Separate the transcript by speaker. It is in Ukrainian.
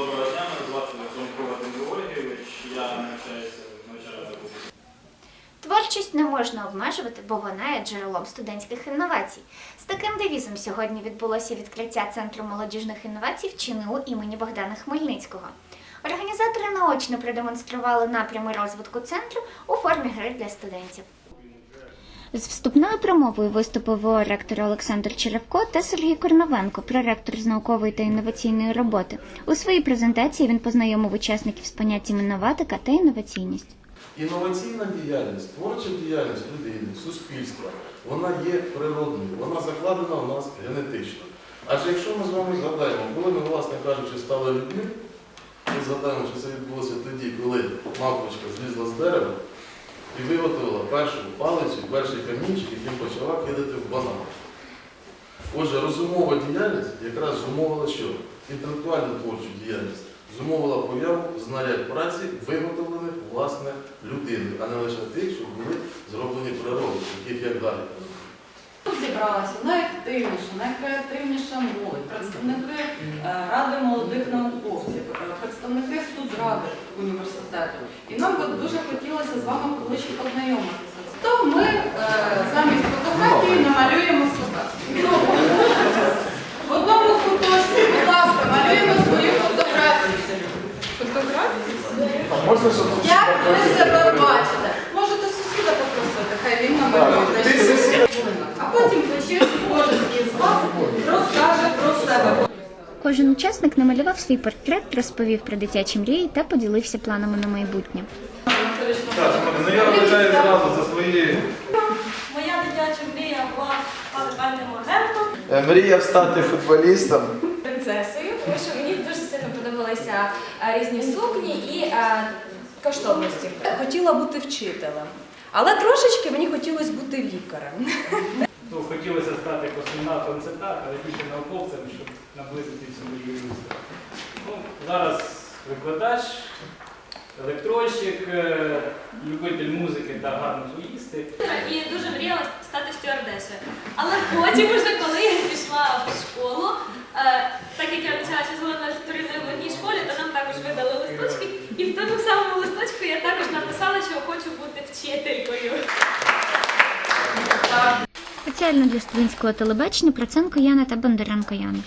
Speaker 1: Доброго дня, мене звати Дмитро Ольгійович. Я навчаюся в навчальному.
Speaker 2: Творчість не можна обмежувати, бо вона є джерелом студентських інновацій. З таким девізом сьогодні відбулося відкриття Центру молодіжних інновацій в ЧНУ імені Богдана Хмельницького. Організатори наочно продемонстрували напрями розвитку центру у формі гри для студентів. З вступною промовою виступив ректор Олександр Черевко та Сергій Корновенко, проректор з наукової та інноваційної роботи. У своїй презентації він познайомив учасників з поняттями інноватика та інноваційність.
Speaker 3: Інноваційна діяльність, творча діяльність людини, суспільства, вона є природною, вона закладена у нас генетично. Адже якщо ми з вами згадаємо, коли ми, власне кажучи, стали людьми, ми згадаємо, що це відбулося тоді, коли мавпочка злізла з дерева і виготовила першу палицю, перший камінчик, яким почала кидати в банан. Отже, розумова діяльність якраз зумовила що? Інтелектуальну творчу діяльність зумовила появу знарядь праці, виготовлених власне людиною, а не лише тих, що були зроблені природою, таких як далі.
Speaker 4: Тут зібралася найактивніша, найкреативніша молодь, представники е, ради молодих науковців, е, представники студради університету. І нам би дуже хотілося з вами ближче познайомитися. То ми е, замість фотографії намалюємо себе. В одному куточку, будь ласка, малюємо свої фотографії. Фотографії? Як ви себе бачите? Можете сусіда попросити, хай він намалює. А потім по черзі кожен із вас розкаже про себе.
Speaker 2: Кожен учасник намалював свій портрет, розповів про дитячі мрії та поділився планами на майбутнє.
Speaker 1: Так, ну я вважаю зразу за свої
Speaker 5: Моя дитяча мрія була стати певним агентом,
Speaker 6: Е, Мріяв стати футболістом.
Speaker 5: принцесою, тому що мені дуже сильно подобалися е, різні сукні і е, коштовності.
Speaker 7: Хотіла бути вчителем, але трошечки мені хотілося бути лікарем.
Speaker 1: Ну, хотілося стати космонавтом, це так, але більше науковцем, щоб наблизити цю мрію людства. Ну, зараз викладач, електронщик, е, любитель музики та гарно поїсти.
Speaker 5: І дуже мріяла стати стюардесою. Але потім, уже коли я пішла в школу, е, так як я навчалася згодом в туризмі в одній школі, то нам також видали листочки. І в тому самому листочку я також написала, що хочу бути вчителькою.
Speaker 2: Спеціально для студентського телебачення Проценко Яна та Бондаренко Яна.